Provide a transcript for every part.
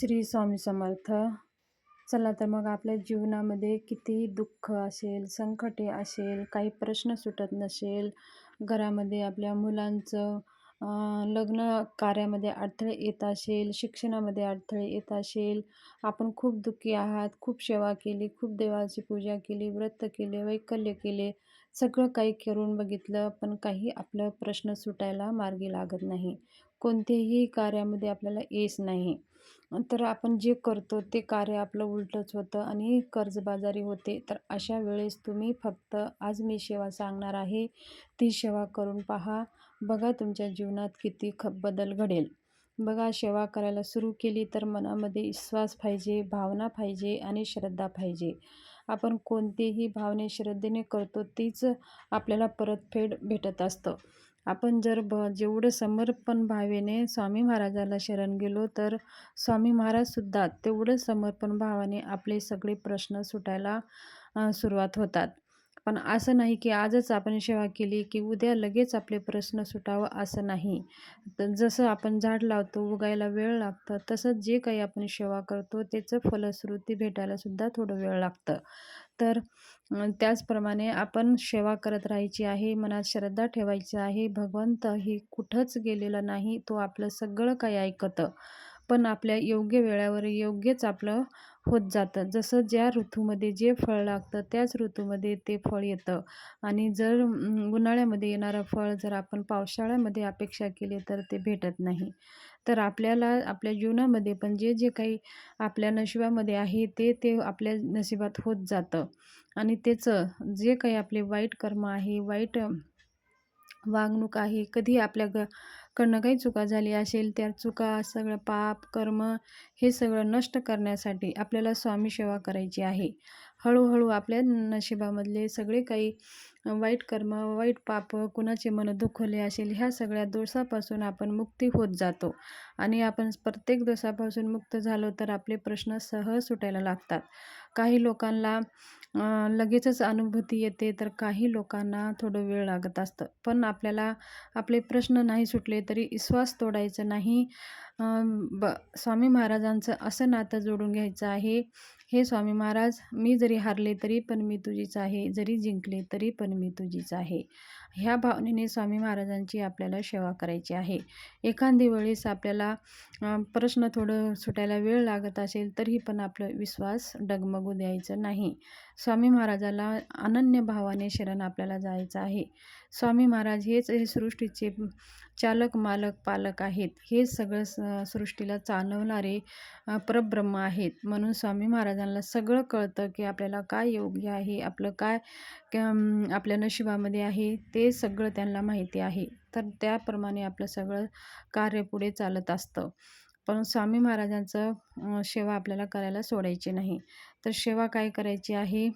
श्री स्वामी समर्थ. चला तर मग आपल्या जीवनामध्ये कितीही दुःख असेल संकटे असेल काही प्रश्न सुटत नसेल घरामध्ये आपल्या मुलांचं लग्न कार्यामध्ये अडथळे येत असेल शिक्षणामध्ये अडथळे येत असेल आपण खूप दुःखी आहात खूप सेवा केली खूप देवाची पूजा केली व्रत केले वैकल्य केले सगळं काही करून बघितलं पण काही आपलं प्रश्न सुटायला मार्गी लागत नाही. कोणत्याही कार्यामध्ये आपल्याला येस नाही. तर आपण जे करतो ते कार्य आपलं उलटंच होतं आणि कर्जबाजारी होते. तर अशा वेळेस तुम्ही फक्त आज मी सेवा सांगणार आहे ती सेवा करून पहा. बघा तुमच्या जीवनात किती ख बदल घडेल. बघा सेवा करायला सुरू केली तर मनामध्ये विश्वास पाहिजे भावना पाहिजे आणि श्रद्धा पाहिजे. आपण कोणतेही भावने श्रद्धेने करतो तीच आपल्याला परतफेड भेटत असतं. आपण जर ब जेवढं समर्पण भावेने स्वामी महाराजाला शरण गेलो तर स्वामी महाराजसुद्धा तेवढं समर्पण भावाने आपले सगळे प्रश्न सुटायला सुरुवात होतात. पण असं नाही की आजच आपण सेवा केली की उद्या लगेच आपले प्रश्न सुटावं असं नाही. तर जसं आपण झाड लावतो उगायला वेळ लागतं तसंच जे काही आपण सेवा करतो त्याचं फलश्रुती भेटायलासुद्धा थोडं वेळ लागतं. तर त्याचप्रमाणे आपण सेवा करत राहायची आहे मनात श्रद्धा ठेवायची आहे भगवंत ही कुठंच गेलेलं नाही तो आपलं सगळं काही ऐकतं. पण आपल्या योग्य वेळेवर योग्यच आपलं होत जातं. जसं ज्या ऋतूमध्ये जे फळ लागतं त्याच ऋतूमध्ये ते फळ येतं. आणि जर उन्हाळ्यामध्ये येणारं फळ जर आपण पावसाळ्यामध्ये अपेक्षा केली तर ते भेटत नाही. तर आपल्याला आपल्या जीवनामध्ये पण जे जे काही आपल्या नशिबामध्ये आहे ते ते आपल्या नशिबात होत जातं. आणि त्याचं जे काही आपले वाईट कर्म आहे वाईट वागणूक आहे. कधी आपल्या ग कडनं काही चुका झाली असेल त्या चुका सगळं पाप कर्म हे सगळं नष्ट करण्यासाठी आपल्याला स्वामी सेवा करायची आहे. हळूहळू आपल्या नशिबामधले सगळे काही वाईट कर्म वाईट पाप कुणाचे मन दुखवले असेल ह्या सगळ्या दोषापासून आपण मुक्ती होत जातो. आणि आपण प्रत्येक दोषापासून मुक्त झालो तर आपले प्रश्न सहज सुटायला लागतात. काही लोकांना लगेचच अनुभूती येते तर काही लोकांना थोडं वेळ लागत असतं. पण आपल्याला आपले प्रश्न नाही सुटले तरी विश्वास तोडायचं नाही. ब स्वामी महाराजांचं असं नातं जोडून घ्यायचं आहे. हे स्वामी महाराज मी जरी हारले तरी पण मी तुझीच आहे जरी जिंकले तरी पण मी तुझीच आहे. ह्या भावनेने स्वामी महाराजांची आपल्याला सेवा करायची आहे. एखादी वेळेस आपल्याला प्रश्न थोडं सुटायला वेळ लागत असेल तरी पण आपलं विश्वास डगमगू द्यायचं नाही. स्वामी महाराजाला अनन्य भावाने शरण आपल्याला जायचं आहे. स्वामी महाराज हेच हे सृष्टीचे चालक मालक पालक आहेत. हे सगळं स- सृष्टीला चालवणारे परब्रह्म आहेत. म्हणून स्वामी महाराजांना सगळं कळतं की आपल्याला काय योग्य आहे आपलं काय आपल्या नशिबामध्ये आहे ते सगळं त्यांना माहिती आहे. तर त्याप्रमाणे आपलं सगळं कार्य पुढे चालत असतं. पण स्वामी महाराजांचं सेवा आपल्याला करायला सोडायची नाही. तर सेवा काय करायची आहे?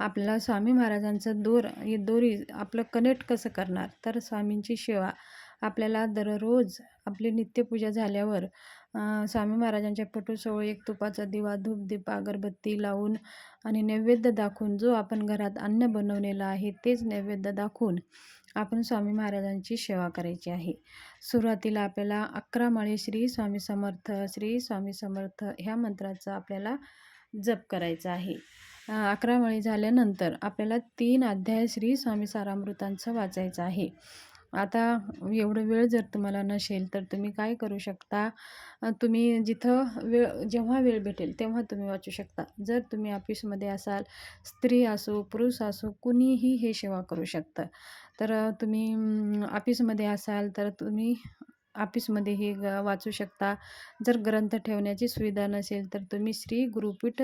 आपल्याला स्वामी महाराजांचं दोर हे दोरी आपलं कनेक्ट कसं करणार? तर स्वामींची सेवा. आपल्याला दररोज आपली नित्यपूजा झाल्यावर स्वामी महाराजांच्या पटूजवळ एक तुपाचा दिवा धूप दीप अगरबत्ती लावून आणि नैवेद्य दाखवून जो आपण घरात अन्न बनवलेलं आहे तेच नैवेद्य दाखवून आपण स्वामी महाराजांची सेवा करायची आहे. सुरुवातीला आपल्याला अकरा माळी श्री स्वामी समर्थ श्री स्वामी समर्थ ह्या मंत्राचा आपल्याला जप करायचा आहे. अकरा माळी झाल्यानंतर आपल्याला तीन अध्याय श्री स्वामी सारामृतांचं वाचायचं आहे. आता एवढं वेळ जर तुम्हाला नसेल तर तुम्ही काय करू शकता? तुम्ही जिथं वेळ जेव्हा वेळ भेटेल तेव्हा तुम्ही वाचू शकता. जर तुम्ही ऑफिसमध्ये असाल स्त्री असो पुरुष असो कुणीही हे सेवा करू शकतं. तर तुम्ही ऑफिसमध्ये असाल तर तुम्ही ऑफिसमध्ये हे ग- वाचू शकता. जर ग्रंथ ठेवण्याची सुविधा नसेल तर तुम्ही श्री गुरुपीठ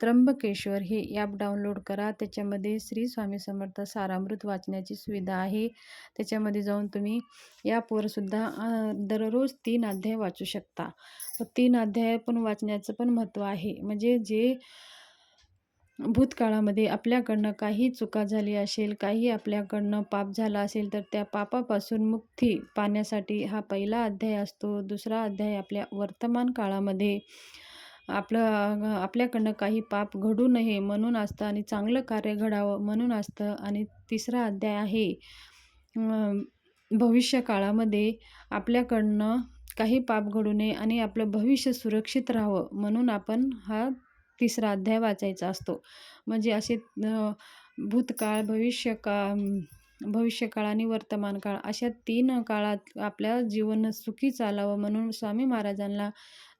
त्र्यंबकेश्वर हे ॲप डाउनलोड करा. त्याच्यामध्ये श्री स्वामी समर्थ सारामृत वाचण्याची सुविधा आहे. त्याच्यामध्ये जाऊन तुम्ही ॲपवर सुद्धा दररोज तीन अध्याय वाचू शकता. तीन अध्याय पण वाचण्याचं पण महत्त्व आहे. म्हणजे जे भूतकाळामध्ये आपल्याकडनं काही चुका झाली असेल काही आपल्याकडनं पाप झाला असेल तर त्या पापापासून मुक्ती पाण्यासाठी हा पहिला अध्याय असतो. दुसरा अध्याय आपल्या वर्तमान काळामध्ये. आपलं आपल्याकडनं काही पाप घडू नये म्हणून असतं आणि चांगलं कार्य घडावं म्हणून असतं. आणि तिसरा अध्याय आहे भविष्य काळामध्ये आपल्याकडनं काही पाप घडू नये आणि आपलं भविष्य सुरक्षित राहावं म्हणून आपण हा तिसरा अध्याय वाचायचा असतो. म्हणजे असे भूतकाळ भविष्यकाळ भविष्यकाळ आणि वर्तमान काळ अशा तीन काळात आपल्या जीवन सुखी चालावं म्हणून स्वामी महाराजांना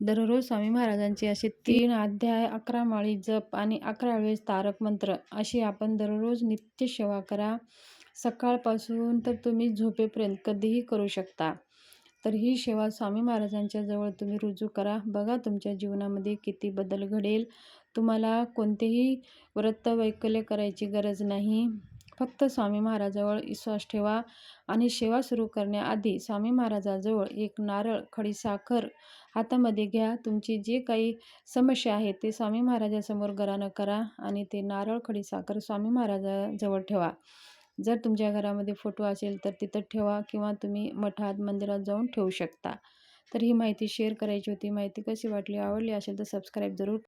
दररोज स्वामी महाराजांचे असे तीन अध्याय अकरा माळी जप आणि अकरा वेळेस तारक मंत्र अशी आपण दररोज नित्य सेवा करा. सकाळपासून तर तुम्ही झोपेपर्यंत कधीही करू शकता. तर ही सेवा स्वामी महाराजांच्या जवळ तुम्ही रुजू करा. बघा तुमच्या जीवनामध्ये किती बदल घडेल. तुम्हाला कोणतेही व्रत वैकल्य करायची गरज नाही. फक्त स्वामी महाराजाजवळ विश्वास ठेवा आणि सेवा सुरू करण्याआधी स्वामी महाराजाजवळ एक नारळ खडीसाखर हातामध्ये घ्या. तुमची जे काही समस्या आहे ते स्वामी महाराजासमोर गरानं करा आणि ते नारळ खडीसाखर स्वामी महाराजाजवळ ठेवा. जर तुमच्या घरामध्ये फोटो असेल तर तिथं ठेवा किंवा तुम्ही मठात मंदिरात जाऊन ठेवू शकता. तर ही माहिती शेअर करायची होती. माहिती कशी वाटली आवडली असेल तर सबस्क्राईब जरूर